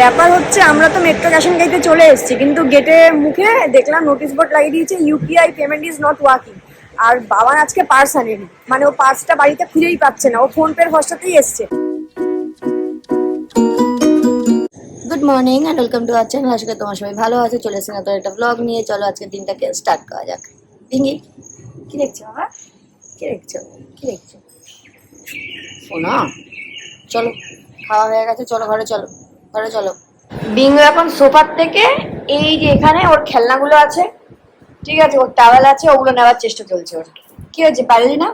ব্যাপার হচ্ছে আমরা তো মেট্রো ক্যাশ অ্যান্ড চলে এসেছি কিন্তু গেটে মুখে দেখলাম নোটিশ বোর্ড লাগিয়ে দিয়েছে UPI payment is not working আর বাবার আজকে পার্স আনেনি মানে ও পার্সটা বাড়িতে খুঁজেই পাচ্ছে না ও ফোন পের ভরসাতেই এসছে। Good morning and welcome to our channel আজকে তোমার সবাই ভালো আছে চলে এসে না তো একটা ব্লগ নিয়ে। চলো আজকে দিনটাকে স্টার্ট করা যাক। ডিঙ্গি কি দেখছ বাবা? কি দেখছ? কি দেখছ? শোনা চলো খাওয়া হয়ে গেছে চলো ঘরে চলো। ঘরে চলো। বিঙ্গু এখন সোফার থেকে এই যে এখানে ওর খেলনাগুলো আছে, ঠিক আছে, ওর টাওয়েল আছে, ওগুলো নেওয়ার চেষ্টা চলছে ওর। কি হয়েছে, পারলি না?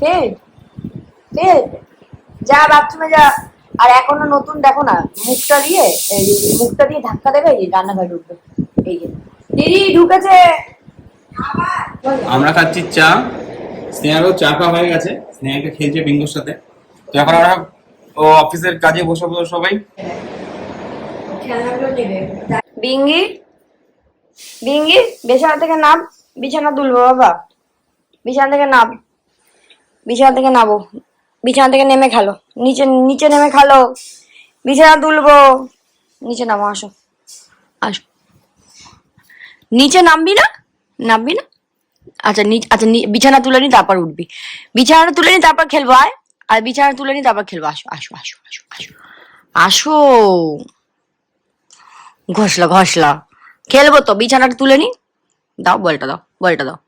Fail fail. যা বাথরুমে যা। আর এখনও নতুন দেখো না, মুখটা দিয়ে মুখটা দিয়ে ধাক্কা দেবে, এই রান্নাঘরে ঢুকবে। এই যে। দিদি, ঢুকেছে। আমরা খাচ্ছি চা। স্নেহারও চা খাওয়া হয়ে গেছে। স্নেহাকে খেলছে বিঙ্গুর সাথে। তো এখন আমরা ও অফিসের কাজে বসে বসে সবাই। বিঙ্গি? বিঙ্গি, বিছানা থেকে নাম, বিছানা তুলবো বাবা। বিছানা থেকে নাম, বিছানা থেকে নামো। বিছানা থেকে নেমে খেলো। নিচে নিচে নেমে খেলো। বিছানা তুলবো। নিচে নামো, আসো। আসো। নিচে নামবি না? নামবি না? আচ্ছা নিচ আচ্ছা নি- বিছানা তুলে নি, তারপর উঠবি। বিছানা তুলে নি, তারপর খেলব, আয়। আর বিছানা তুলে নি, তারপর খেলব। আসো আসো আসো আসো আসো। আসো। ঘষলা ঘষলা। খেলব তো, বিছানাটা তুলে নি। দাও বলটা দাও বলটা দাও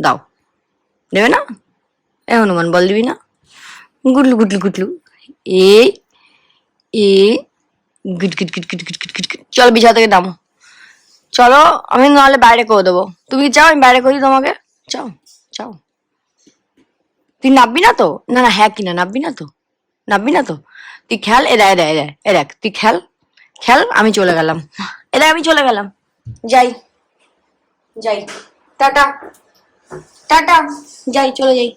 দাও। দেবে না? এ হনুমান, বল দিবি না? গুটলু গুটলু গুটলু। এ এ, গিট গিট গিট গিট গিট গিট গিট চল বিছানা থেকে নামো। চলো, আমি নাহলে বাইরে করে দেবো। তুমি চাও? আমি বাইরে করে তোমাকে? চাও চাও। তুই নাববি না তো? না না হ্যাঁ কিনা নাববি না তো? নাববি না তো? তুই খেয়াল এ দেয় এ দেয় এ দেখ তুই খেয়াল খেল আমি চলে গেলাম। এ দেখ আমি চলে গেলাম। যাই। যাই। টাটা। টাটা। যাই চলে যাই।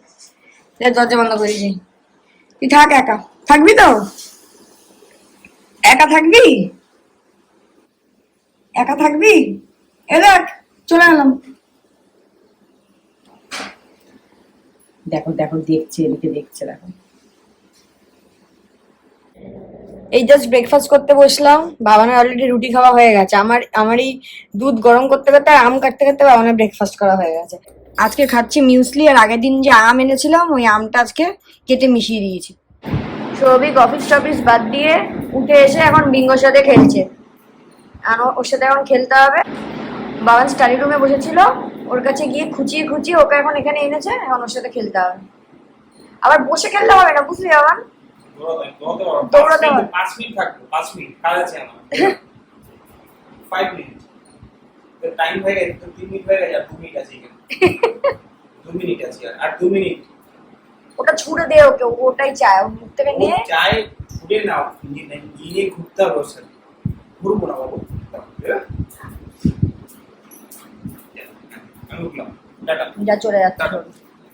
দরজা বন্ধ করে যাই। তুই থাক একা। থাকবি তো? একা থাকবি? একা থাকবি? এ দেখ চলে গেলাম দেখো দেখো দেখছে এদিকে দেখছে দেখো। এই জাস্ট ব্রেকফাস্ট করতে বসলাম, বাবানের অলরেডি রুটি খাওয়া হয়ে গেছে। আমার, আমারই দুধ গরম করতে করতে আর আম কাটতে কাটতে বাবানের ব্রেকফাস্ট করা হয়ে গেছে। আজকে খাচ্ছি মিউসলি আর আগের দিন যে আম এনেছিলাম, ওই আমটা আজকে কেটে মিশিয়ে দিয়েছি। সৌভিক অফিস টফিস বাদ দিয়ে উঠে এসে এখন বিঙ্গোর সাথে খেলছে। আর ওর সাথে এখন খেলতে হবে। বাবান স্টাডি রুমে বসেছিল, ওর কাছে গিয়ে খুঁচিয়ে খুঁচিয়ে ওকে এখন এখানে এনেছে, এখন ওর সাথে খেলতে হবে। আবার বসে খেলতে হবে না, বুঝলি বাবান? দৌড়াতে হবে। পাঁচ মিনিট থাকব পাঁচ মিনিট কাজ আছে আমার। ফাইভ মিনিট টাইম হয়ে গেছে তো তিন মিনিট হয়ে গেছে আর দু মিনিট আছে এখানে। দু মিনিট আছে আর আর দু মিনিট। ওটা ছুড়ে দে ওকে ও ওটাই চায় ওর মুখ থেকে নিয়ে। চায় ছুটে নাও নিয়ে নিয়ে ঘুরতে হবে ওর সাথে। ঘুরবো না বাবু আমি উঠলাম। টাটা। যা চলে যাচ্ছে। টাটা।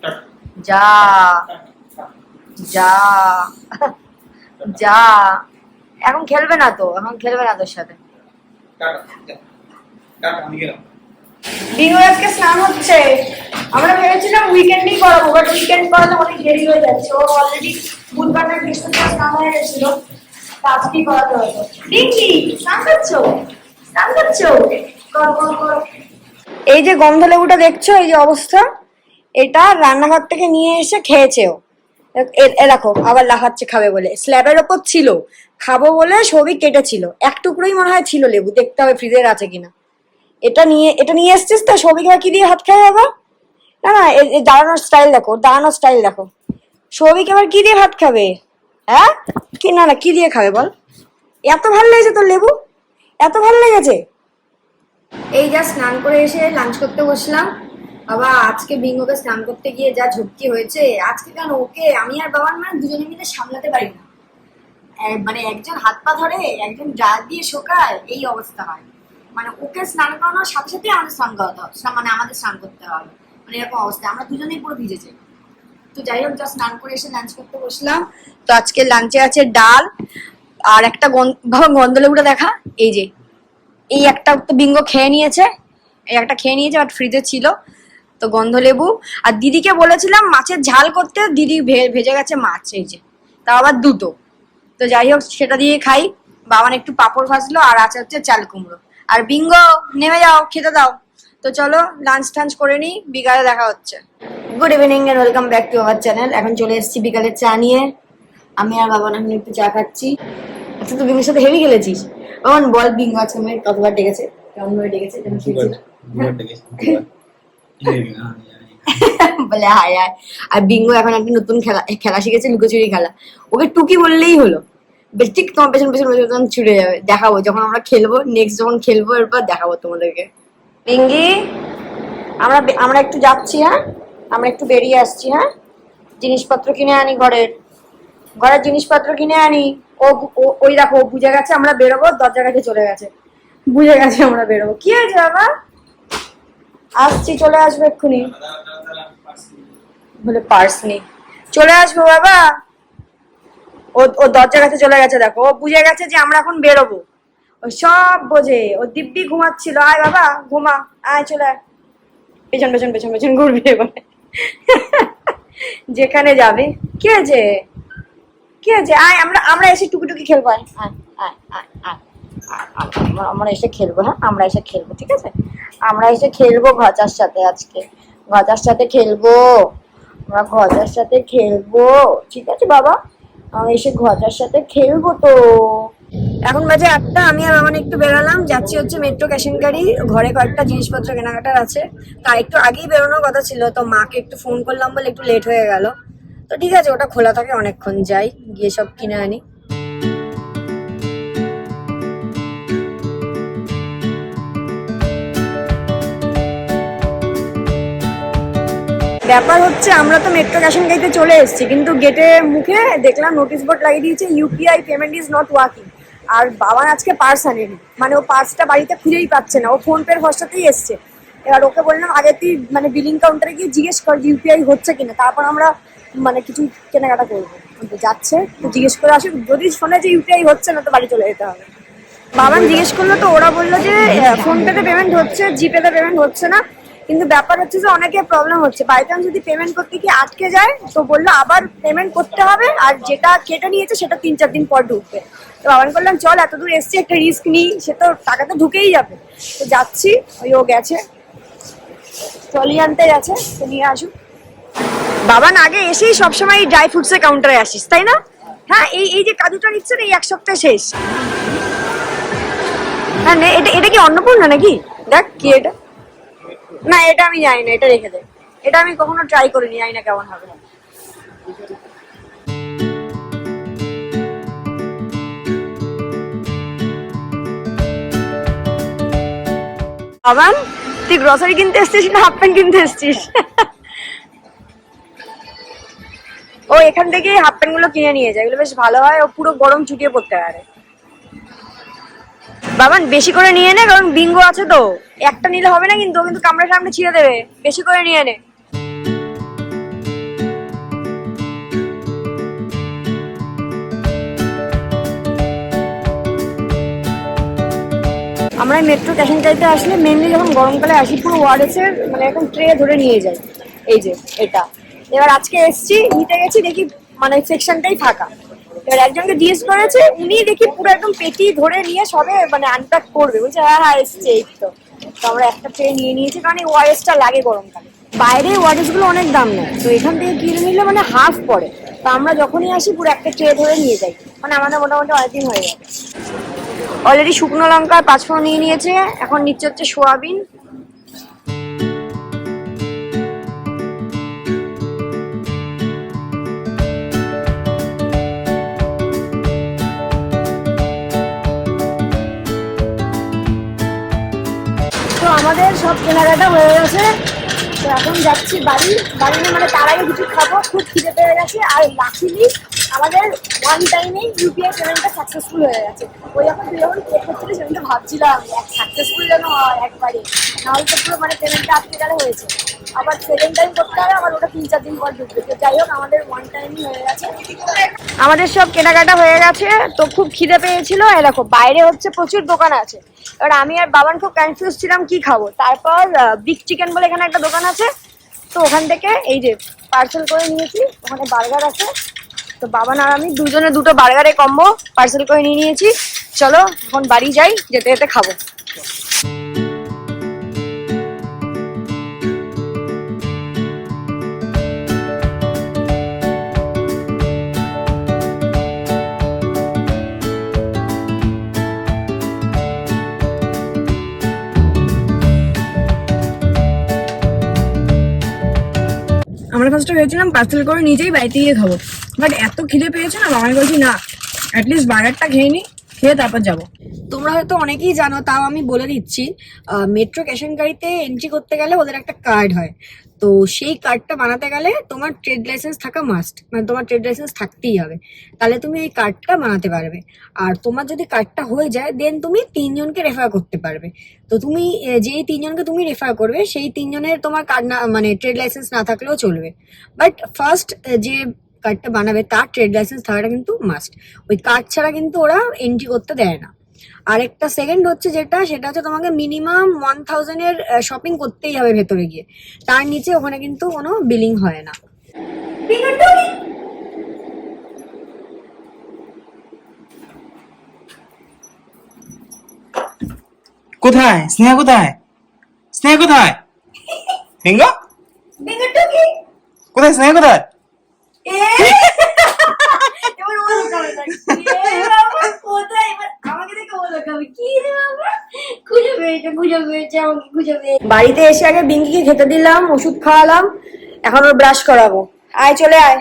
টাটা। যা যা। যা। এখন খেলবে না তো এখন খেলবে না তোর সাথে। টাটা টাটা আমি গেলাম। বিনু আজকে স্নান হচ্ছে। আমরা ভেবেছিলাম উইকেন্ডেই করাবো বাট উইকেন্ড করালে অনেক দেরি হয়ে যাচ্ছে। ও অলরেডি বুধবার না বৃহস্পতিবার স্নান হয়ে গেছিল। আজকেই করাতে হতো ডিঙ্গি স্নান করছ? স্নান করছ? কর কর কর। এই যে গন্ধ লেবুটা দেখছ এই যে অবস্থা এটা রান্নাঘর থেকে নিয়ে এসে খেয়েছে ও এ- এ দেখো, আবার লাফাচ্ছে, খাবে বলে। স্ল্যাবের ওপর ছিল, খাব বলে সবই কেটেছিল। এক টুকরোই মনে হয় ছিল লেবু, দেখতে হবে ফ্রিজের আছে কিনা। এটা নিয়ে এটা নিয়ে এসছিস তো আবার কি দিয়ে হাত খায় বাবা? না না দাঁড়ানোর স্টাইল দেখো, দাঁড়ানোর স্টাইল দেখো। সৌভিক আবার কি দিয়ে ভাত খাবে? হ্যাঁ? কি, না না, কি দিয়ে খাবে বল। এত ভালো লেগেছে তোর লেবু? এত ভালো লেগেছে? এই যা স্নান করে এসে লাঞ্চ করতে বসলাম। বাবা, আজকে বিঙ্গোকে স্নান করতে গিয়ে যা ঝক্কি হয়েছে, আজকে কেন ওকে, আমি আর বাবার মানে দুজনে মিলে সামলাতে পারি না। মানে একজন হাত পা ধরে, একজন ডাল দিয়ে শোকায়, এই অবস্থা হয়। মানে ওকে স্নান করানোর সাথে সাথে আমাদের স্নান করাতে হবে মানে আমাদের স্নান করতে হবে। মানে এরকম অবস্থা, আমরা দুজনেই পুরো ভিজেছি তো যাই হোক, যা স্নান করে এসে লাঞ্চ করতে বসলাম। তো আজকে লাঞ্চে আছে ডাল, আর একটা গন্ধলেবুটা দেখা? এই যে, এই একটা তো বিঙ্গো খেয়ে নিয়েছে, এই একটা খেয়ে নিয়েছে বাট ফ্রিজে ছিল। তো গন্ধলেবু। আর দিদিকে বলেছিলাম মাছের ঝাল করতে দিদি ভেজে গেছে মাছ এই যে। তাও আবার দুটো। তো যাই হোক সেটা দিয়ে খাই। বাবান একটু পাঁপড় ভাজলো আর আছে হচ্ছে চাল কুমড়ো। আর বিঙ্গো নেমে যাও খেতে দাও। তো চলো লাঞ্চ টাঞ্চ করে নিই বিকালে দেখা হচ্ছে। Good evening and welcome back to our channel এখন চলে এসেছি বিকালে চা নিয়ে। আমি আর বাবান এখন একটু চা খাচ্ছি। আচ্ছা তুই বিঙ্গোর সাথে হেভি খেলেছিস? বাবান বল বিঙ্গো আজকে আমি কতবার ডেকেছে? কেমন ভাবে ডেকেছে খেলছিল বলে, হায় হায়। আর বিঙ্গো এখন একটা নতুন খেলা খেলা শিখেছে, লুকোচুরি খেলা। ওকে টুকি বললেই হলো। বেশ, ঠিক তোমার পেছন পেছন পেছন ছুটে যাবে। দেখাবো, যখন আমরা খেলব নেক্সট যখন খেলব, এরপর দেখাবো তোমাদেরকে। পিঙ্গি আমরা আমরা একটু যাচ্ছি হ্যাঁ? আমরা একটু বেরিয়ে আসছি হ্যাঁ? জিনিসপত্র কিনে আনি ঘরের। ঘরের জিনিসপত্র কিনে আনি। ও ওই দেখো বুঝে গেছে আমরা বেরোবো, দরজা কাছে চলে গেছে। বুঝে গেছে আমরা বেরোবো। কি হয়েছে বাবা? আসছি, চলে আসবে এক্ষুনি। বলে, পার্স নেই চলে আসব, বাবা। ও ও দরজার কাছে চলে গেছে, দেখো। ও বুঝে গেছে যে আমরা এখন বেরোবো। ও সব বোঝে। ও দিব্যি ঘুমাচ্ছিল। আয়, বাবা, ঘুমা। আয়, চলে পেছন পেছন পেছন পেছন ঘুরবি এবারে। যেখানে যাবে। কি হয়েছে? কি হয়েছে? আয়, আমরা আমরা এসে টুকি টুকি খেলব আয় আয় আয় আয়। আয়, আমরা- এসে খেলব হ্যাঁ? আমরা এসে খেলব ঠিক আছে? আমরা এসে খেলব গজার সাথে আজকে। গজার সাথে খেলব। আমরা গজার সাথে খেলব। ঠিক আছে বাবা? আমরা এসে গজার সাথে খেলব তো। এখন বাজে আটটা আমি আর আমার একটু বেরোলাম। যাচ্ছি হচ্ছে মেট্রো ক্যাশনকারি ঘরে কয়েকটা জিনিসপত্র কেনাকাটার আছে। তার একটু আগেই বেরোনোর কথা ছিল তো মাকে একটু ফোন করলাম বলে একটু লেট হয়ে গেল। তো ঠিক আছে ওটা খোলা থাকে অনেকক্ষণ যাই গিয়ে সব কিনে আনি। ব্যাপার হচ্ছে, আমরা তো মেট্রো ক্যাশন গাইতে চলে এসেছি, কিন্তু গেটের মুখে দেখলাম নোটিশ বোর্ড লাগিয়ে দিয়েছে UPI payment is not working আর বাবার আজকে পার্স আনেনি। মানে ও পার্সটা বাড়িতে খুঁজেই পাচ্ছে না, ও ফোন পের ভরসাতেই এসছে। এবার ওকে বললাম, আগে তুই মানে বিলিং কাউন্টারে গিয়ে জিজ্ঞেস কর ইউপিআই হচ্ছে কিনা, তারপর আমরা মানে কিছু কেনাকাটা করব। যাচ্ছে, তো জিজ্ঞেস করে আসুক যদি শোনে যে ইউপিআই হচ্ছে না, তো বাড়ি চলে যেতে হবে। বাবান জিজ্ঞেস করল, তো ওরা বলল যে ফোন পেতে পেমেন্ট হচ্ছে জিপেতে পেমেন্ট হচ্ছে না। কিন্তু ব্যাপার হচ্ছে যে অনেকের প্রবলেম হচ্ছে। বাই চান্স যদি পেমেন্ট করতে গিয়ে আটকে যায়, তো বলল আবার পেমেন্ট করতে হবে, আর যেটা কেটে নিয়েছে সেটা তিন চার দিন পর ঢুকবে। তো বাবান করলাম চল এত দূর এসছি, একটা রিস্ক নিই, সে তো টাকা তো ঢুকেই যাবে। তো যাচ্ছি, ওই ও গেছে। ট্রলি আনতে গেছে, তো নিয়ে আসুক। বাবান আগে এসেই সবসময় ড্রাই ফ্রুটসের কাউন্টারে আসিস, তাই না? হ্যাঁ এই এই যে কাজুটা নিচ্ছে না, এই এক সপ্তাহ শেষ। হ্যাঁ এটা এটা কি অন্নপূর্ণা নাকি? দেখ, কি এটা। না, এটা আমি জানি না, এটা রেখে দে। এটা আমি কখনো ট্রাই করিনি, জানি না কেমন হবে। বাবান তুই গ্রসারি কিনতে এসছিস না, হাফ প্যান্ট কিনতে এসছিস? ও, এখান থেকে হাফ প্যান্টগুলো কিনে নিয়ে যায়, এগুলো বেশ ভালো হয়, ও পুরো গরম চুটিয়ে পড়তে পারে। বাবান, বেশি করে নিয়ে নে, কারণ বিঙ্গো আছে তো। একটা নিলে হবে না কিন্তু কিন্তু কামড়ে সামনে ছিঁড়ে দেবে। বেশি করে নিয়ে নে। আমরা মেট্রো ক্যাশনকারিতে আসলে মেনলি যখন গরমকালে আসি, পুরো ওয়ারেসের মানে এখন ট্রে ধরে নিয়ে যাই। এই যে, এটা। এবার আজকে এসছি, নিতে গেছি দেখি মানে সেকশনটাই ফাঁকা। এবার একজনকে জিজ্ঞেস করেছে, উনি দেখি পুরো একদম পেটি ধরে নিয়ে সবে মানে আনপ্যাক করবে। বলছে হ্যাঁ হ্যাঁ এসছে, এই তো। তো আমরা একটা ট্রে নিয়ে নিয়েছি, কারণ এই ওয়ারেসটা লাগে গরমকালে। বাইরে ওয়ারেসগুলো অনেক দাম নেয়, তো এখান থেকে কিনে নিলে মানে হাফ পড়ে। তো আমরা যখনই আসি, পুরো একটা ট্রে ধরে নিয়ে যাই। মানে আমাদের মোটামুটি অনেকদিন হয়ে যাবে অলরেডি শুকনো লঙ্কা পাঁচ পাঁচফোড়ন নিয়ে নিয়েছে, এখন নিচ্ছে হচ্ছে সোয়াবিন। আমাদের সব কেনাকাটা হয়ে গেছে। তো এখন যাচ্ছি বাড়ি। বাড়ি মানে তার আগে কিছু খাব। খুব খিদে পেয়ে গেছে। আর লাকিলি আমাদের ওয়ান টাইমে ইউপিআই পেমেন্টটা সাকসেসফুল হয়ে গেছে। ওই যখন তুই যখন পে করছিলিস আমি তো ভাবছিলাম, এক সাকসেসফুল যেন হয় একবারে। নাহলে তো পুরো মানে পেমেন্টটা আটকে গেলে হয়েছে। আবার সেকেন্ড টাইম করতে হবে আবার ওটা তিন চার দিন পর ঢুকবে। তো যাই হোক, আমাদের ওয়ান টাইমই হয়ে গেছে। আমাদের সব কেনাকাটা হয়ে গেছে। তো খুব খিদে পেয়েছিল। দেখো, বাইরে হচ্ছে প্রচুর দোকান আছে। এবার আমি আর বাবান খুব কনফিউজ ছিলাম, কি খাব? তারপর বিগ চিকেন বলে এখানে একটা দোকান আছে। তো ওখান থেকে এই যে পার্সেল করে নিয়েছি। ওখানে বার্গার আছে। তো বাবা আর আমি দুজনে দুটো বার্গারে কম্বো পার্সেল করে নিয়ে নিয়েছি। চলো, এখন বাড়ি যাই, যেতে যেতে খাব। আমরা ফার্স্টে ভেবেছিলাম পার্সেল করে নিজেই বাড়িতে গিয়ে খাব। বাট এত খিদে পেয়েছে না বাবাই বলছি, না অ্যাটলিস্ট বার্গারটা খেয়ে নি, খেয়ে তারপর যাব। তোমরা হয়তো অনেকেই জানো, তাও আমি বলে দিচ্ছি মেট্রো ক্যাশ অ্যান্ড গাড়িতে এন্ট্রি করতে গেলে ওদের একটা কার্ড হয়। তো সেই কার্ডটা বানাতে গেলে তোমার ট্রেড লাইসেন্স থাকা মাস্ট মানে তোমার ট্রেড লাইসেন্স থাকতেই হবে। তাহলে তুমি এই কার্ডটা বানাতে পারবে। আর তোমার যদি কার্ডটা হয়ে যায় দেন তুমি তিনজনকে রেফার করতে পারবে। তো তুমি যেই তিনজনকে তুমি রেফার করবে, সেই তিনজনের তোমার কার্ড না মানে ট্রেড লাইসেন্স না থাকলেও চলবে। বাট ফার্স্ট যে কার্ডটা বানাবে তার ট্রেড লাইসেন্স থাকাটা কিন্তু মাস্ট ওই কার্ড ছাড়া কিন্তু ওরা এন্ট্রি করতে দেয় না। আর একটা সেকেন্ড হচ্ছে যেটা সেটা হচ্ছে তোমাকে মিনিমাম ওয়ান থাউজেন্ডের শপিং করতেই হবে ভেতরে গিয়ে। তার নিচে ওখানে কিন্তু কোনো বিলিং হয় না। কোথায়? স্নেহা কোথায়? স্নেহা কোথায়? কোথায় স্নেহা কোথায়? বাড়িতে এসে আগে বিঙ্কিকে খেতে দিলাম, ওষুধ খাওয়ালাম, এখন ওর ব্রাশ করাবো। আয়, চলে আয়।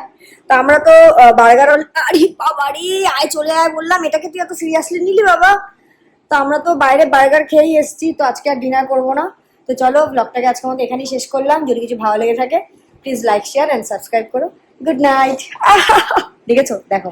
তা আমরা তো বার্গার আরে বাবারি, আয়, চলে আয় বললাম, এটাকে তুই এত সিরিয়াসলি নিলি বাবা? তো আমরা তো বাইরে বার্গার খেয়েই এসেছি, তো আজকে আর ডিনার করব না। তো চলো ব্লগটাকে আজকে আমাদের এখানেই শেষ করলাম। যদি কিছু ভালো লেগে থাকে please like share and subscribe করো। গুড নাইট দেখেছ? দেখো।